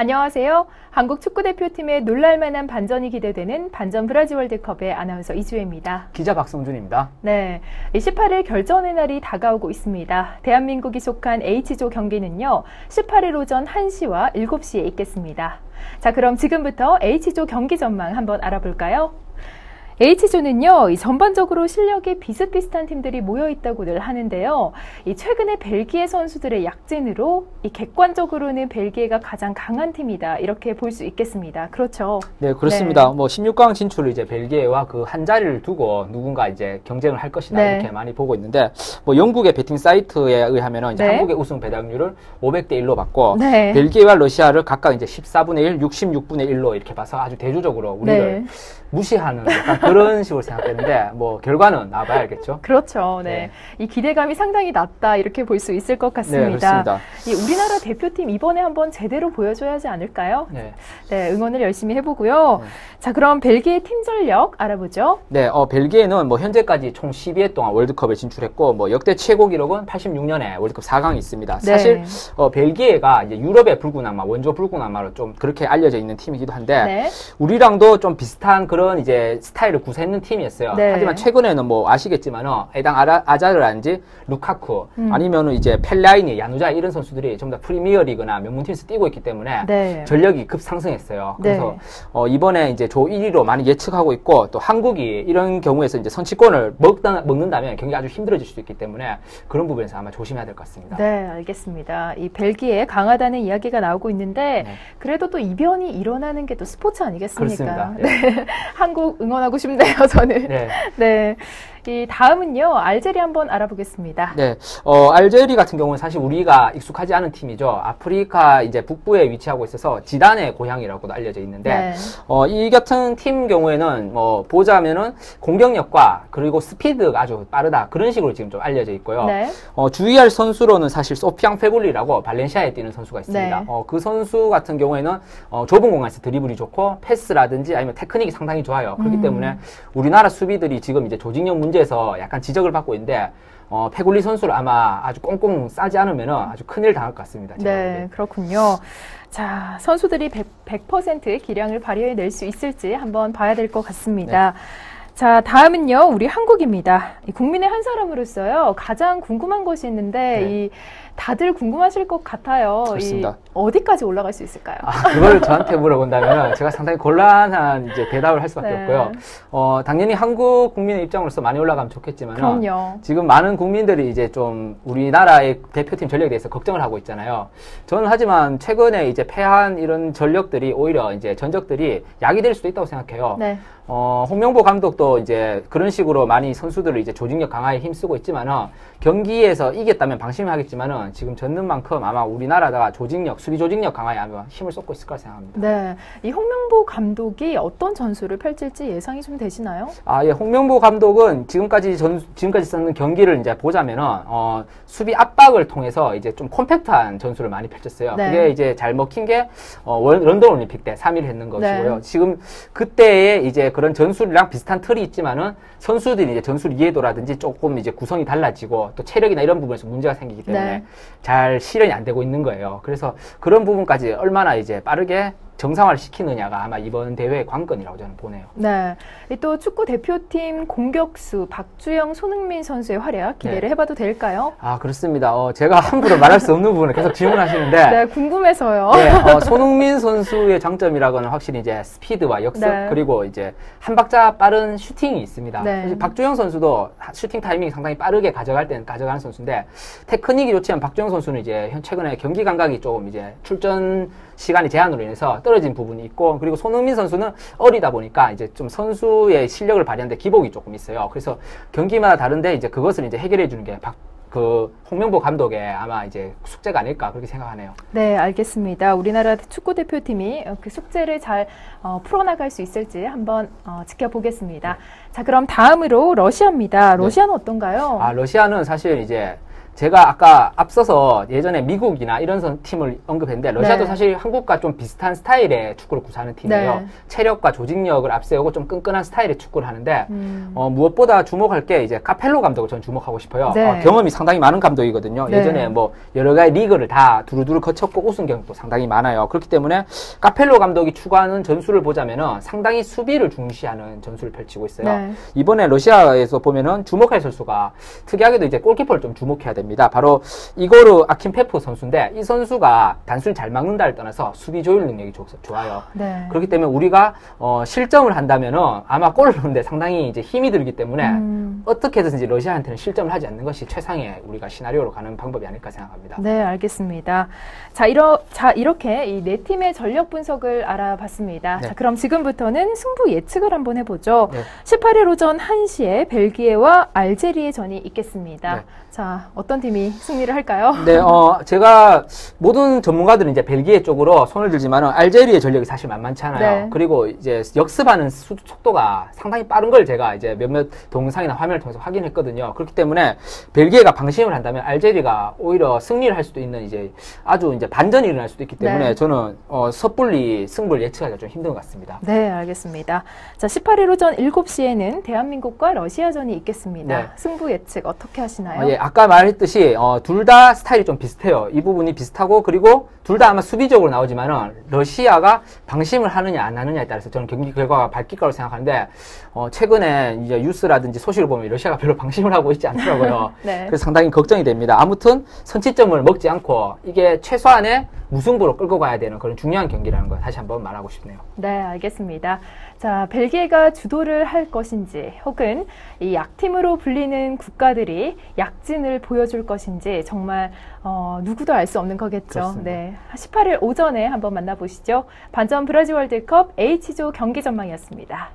안녕하세요. 한국 축구대표팀의 놀랄만한 반전이 기대되는 반전 브라질 월드컵의 아나운서 이주혜입니다. 기자 박성준입니다. 네. 18일 결전의 날이 다가오고 있습니다. 대한민국이 속한 H조 경기는요, 18일 오전 1시와 7시에 있겠습니다. 자, 그럼 지금부터 H조 경기 전망 한번 알아볼까요? H조는요, 이 전반적으로 실력이 비슷비슷한 팀들이 모여 있다고들 하는데요. 이 최근에 벨기에 선수들의 약진으로 이 객관적으로는 벨기에가 가장 강한 팀이다. 이렇게 볼 수 있겠습니다. 그렇죠. 네, 그렇습니다. 네. 뭐 16강 진출을 이제 벨기에와 그 한 자리를 두고 누군가 이제 경쟁을 할 것이다. 네. 이렇게 많이 보고 있는데 뭐 영국의 베팅 사이트에 의하면은 이제 네. 한국의 우승 배당률을 500대 1로 받고 네. 벨기에와 러시아를 각각 이제 14분의 1, 66분의 1로 이렇게 봐서 아주 대조적으로 우리를 네. 무시하는 약간 그런 식으로 생각되는데 뭐 결과는 나봐야 알겠죠. 그렇죠. 네. 네. 이 기대감이 상당히 낮다 이렇게 볼 수 있을 것 같습니다. 네, 그렇습니다. 이 우리나라 대표팀 이번에 한번 제대로 보여줘야 하지 않을까요? 네. 네, 응원을 열심히 해보고요. 네. 자, 그럼 벨기에 팀 전력 알아보죠. 네, 어, 벨기에는 뭐 현재까지 총 12회 동안 월드컵에 진출했고 뭐 역대 최고 기록은 86년에 월드컵 4강이 있습니다. 네. 사실 어, 벨기에가 이제 유럽의 불구나마, 원조 불구나마로 좀 그렇게 알려져 있는 팀이기도 한데 네. 우리랑도 좀 비슷한 그런 이제 스타일을 구사했는 팀이었어요. 네. 하지만 최근에는 뭐 아시겠지만은 해당 아자르라든지 루카쿠 음. 아니면은 이제 펠라이니, 야누자 이런 선수들이 전부 다 프리미어리그나 명문 팀에서 뛰고 있기 때문에 네. 전력이 급상승했어요. 그래서 네. 어, 이번에 이제 조 1위로 많이 예측하고 있고 또 한국이 이런 경우에서 이제 선취권을 먹다, 먹는다면 경기 아주 힘들어질 수도 있기 때문에 그런 부분에서 아마 조심해야 될 것 같습니다. 네, 알겠습니다. 이 벨기에 강하다는 이야기가 나오고 있는데 네. 그래도 또 이변이 일어나는 게 또 스포츠 아니겠습니까? 그렇습니다. 네. 한국 응원하고 싶 네요, 저는. 네. 네. 이 다음은요, 알제리 한번 알아보겠습니다. 네. 어, 알제리 같은 경우는 사실 우리가 익숙하지 않은 팀이죠. 아프리카 이제 북부에 위치하고 있어서 지단의 고향이라고도 알려져 있는데, 네. 어, 이 같은 팀 경우에는 뭐 보자면은 공격력과 그리고 스피드가 아주 빠르다. 그런 식으로 지금 좀 알려져 있고요. 네. 어, 주의할 선수로는 사실 소피앙 페굴리라고 발렌시아에 뛰는 선수가 있습니다. 네. 어, 그 선수 같은 경우에는 어, 좁은 공간에서 드리블이 좋고 패스라든지 아니면 테크닉이 상당히 좋아요. 그렇기 음. 때문에 우리나라 수비들이 지금 이제 조직력 문제 문제에서 약간 지적을 받고 있는데 어, 페굴리 선수를 아마 아주 꽁꽁 싸지 않으면 아주 큰일 당할 것 같습니다. 네, 그렇군요. 자, 선수들이 100, 100%의 기량을 발휘해낼 수 있을지 한번 봐야 될 것 같습니다. 네. 자, 다음은요, 우리 한국입니다. 국민의 한 사람으로서요, 가장 궁금한 것이 있는데, 네. 이 다들 궁금하실 것 같아요. 그렇습니다. 어디까지 올라갈 수 있을까요? 아, 그걸 저한테 물어본다면 제가 상당히 곤란한 이제 대답을 할 수밖에 네. 없고요. 어, 당연히 한국 국민의 입장으로서 많이 올라가면 좋겠지만 지금 많은 국민들이 이제 좀 우리나라의 대표팀 전력에 대해서 걱정을 하고 있잖아요. 저는 하지만 최근에 이제 패한 이런 전력들이 오히려 이제 전적들이 약이 될 수도 있다고 생각해요. 네. 어, 홍명보 감독도 이제 그런 식으로 많이 선수들을 이제 조직력 강화에 힘쓰고 있지만은 경기에서 이겼다면 방심을 하겠지만은 지금 졌는 만큼 아마 우리나라가 조직력, 수비 조직력 강화에 아마 힘을 쏟고 있을 거라 생각합니다. 네. 이 홍명보 감독이 어떤 전술을 펼칠지 예상이 좀 되시나요? 아, 예. 홍명보 감독은 지금까지 전, 지금까지 썼는 경기를 이제 보자면은, 어, 수비 압박을 통해서 이제 좀 콤팩트한 전술을 많이 펼쳤어요. 네. 그게 이제 잘 먹힌 게, 어, 런던 올림픽 때 3일 했는 것이고요. 네. 지금 그때에 이제 그런 전술이랑 비슷한 틀이 있지만은 선수들이 이제 전술 이해도라든지 조금 이제 구성이 달라지고 또 체력이나 이런 부분에서 문제가 생기기 때문에 네. 잘 실현이 안 되고 있는 거예요. 그래서 그런 부분까지 얼마나 이제 빠르게 정상화를 시키느냐가 아마 이번 대회의 관건이라고 저는 보네요. 네. 또 축구 대표팀 공격수 박주영, 손흥민 선수의 활약 기대를 네. 해봐도 될까요? 아 그렇습니다. 어, 제가 함부로 말할 수 없는 부분을 계속 질문하시는데. 네, 궁금해서요. 네, 어, 손흥민 선수의 장점이라고는 확실히 이제 스피드와 역습 네. 그리고 이제 한 박자 빠른 슈팅이 있습니다. 네. 박주영 선수도 슈팅 타이밍이 상당히 빠르게 가져갈 때는 가져가는 선수인데 테크닉이 좋지만 박주영 선수는 이제 최근에 경기 감각이 조금 이제 출전 시간이 제한으로 인해서 떨어진 부분이 있고 그리고 손흥민 선수는 어리다 보니까 이제 좀 선수의 실력을 발휘하는데 기복이 조금 있어요. 그래서 경기마다 다른데 이제 그것을 이제 해결해 주는 게 박, 그 홍명보 감독의 아마 이제 숙제가 아닐까 그렇게 생각하네요. 네, 알겠습니다. 우리나라 축구 대표팀이 그 숙제를 잘 어, 풀어나갈 수 있을지 한번 어, 지켜보겠습니다. 네. 자, 그럼 다음으로 러시아입니다. 네. 러시아는 네. 어떤가요? 아, 러시아는 사실 이제 제가 아까 앞서서 예전에 미국이나 이런 선 팀을 언급했는데 러시아도 네. 사실 한국과 좀 비슷한 스타일의 축구를 구사하는 팀이에요. 네. 체력과 조직력을 앞세우고 좀 끈끈한 스타일의 축구를 하는데 음. 어, 무엇보다 주목할 게 이제 카펠로 감독을 전 주목하고 싶어요. 네. 어, 경험이 상당히 많은 감독이거든요. 네. 예전에 뭐 여러 가지 리그를 다 두루두루 거쳤고 우승 경력도 상당히 많아요. 그렇기 때문에 카펠로 감독이 추구하는 전술을 보자면은 상당히 수비를 중시하는 전술을 펼치고 있어요. 네. 이번에 러시아에서 보면은 주목할 선수가 특이하게도 이제 골키퍼를 좀 주목해야 됩니다. 바로 이고르 아킨페프 선수인데 이 선수가 단순히 잘 막는다를 떠나서 수비 조율 능력이 좋, 좋아요. 네. 그렇기 때문에 우리가 어, 실점을 한다면은 아마 골을 넣는데 상당히 이제 힘이 들기 때문에 음. 어떻게든지 러시아한테는 실점을 하지 않는 것이 최상의 우리가 시나리오로 가는 방법이 아닐까 생각합니다. 네, 알겠습니다. 자, 이러, 자, 이렇게 이 네 팀의 전력 분석을 알아봤습니다. 네. 자, 그럼 지금부터는 승부 예측을 한번 해보죠. 네. 18일 오전 1시에 벨기에와 알제리의 전이 있겠습니다. 네. 자, 어떤 팀이 승리를 할까요? 네, 어, 제가 모든 전문가들은 이제 벨기에 쪽으로 손을 들지만은 알제리의 전력이 사실 만만치 않아요. 네. 그리고 이제 역습하는 수- 속도가 상당히 빠른 걸 제가 이제 몇몇 동영상이나 화면을 통해서 확인했거든요. 그렇기 때문에 벨기에가 방심을 한다면 알제리가 오히려 승리를 할 수도 있는 이제 아주 이제 반전이 일어날 수도 있기 때문에 네. 저는 어, 섣불리 승부를 예측하기가 좀 힘든 것 같습니다. 네, 알겠습니다. 자, 18일 오전 7시에는 대한민국과 러시아전이 있겠습니다. 네. 승부 예측 어떻게 하시나요? 어, 예, 아까 말했듯이 어, 둘 다 스타일이 좀 비슷해요. 이 부분이 비슷하고 그리고 둘 다 아마 수비적으로 나오지만은 러시아가 방심을 하느냐 안 하느냐에 따라서 저는 경기 결과가 바뀔 거라고 생각하는데 어, 최근에 이제 뉴스라든지 소식을 보면 러시아가 별로 방심을 하고 있지 않더라고요. 네. 그래서 상당히 걱정이 됩니다. 아무튼 선취점을 먹지 않고 이게 최소한의 무승부로 끌고 가야 되는 그런 중요한 경기라는 걸 다시 한번 말하고 싶네요. 네, 알겠습니다. 자, 벨기에가 주도를 할 것인지 혹은 이 약팀으로 불리는 국가들이 약진을 보여줄 것인지 정말 어, 누구도 알 수 없는 거겠죠. 그렇습니다. 네. 18일 오전에 한번 만나보시죠. 반전 브라질 월드컵 H조 경기 전망이었습니다.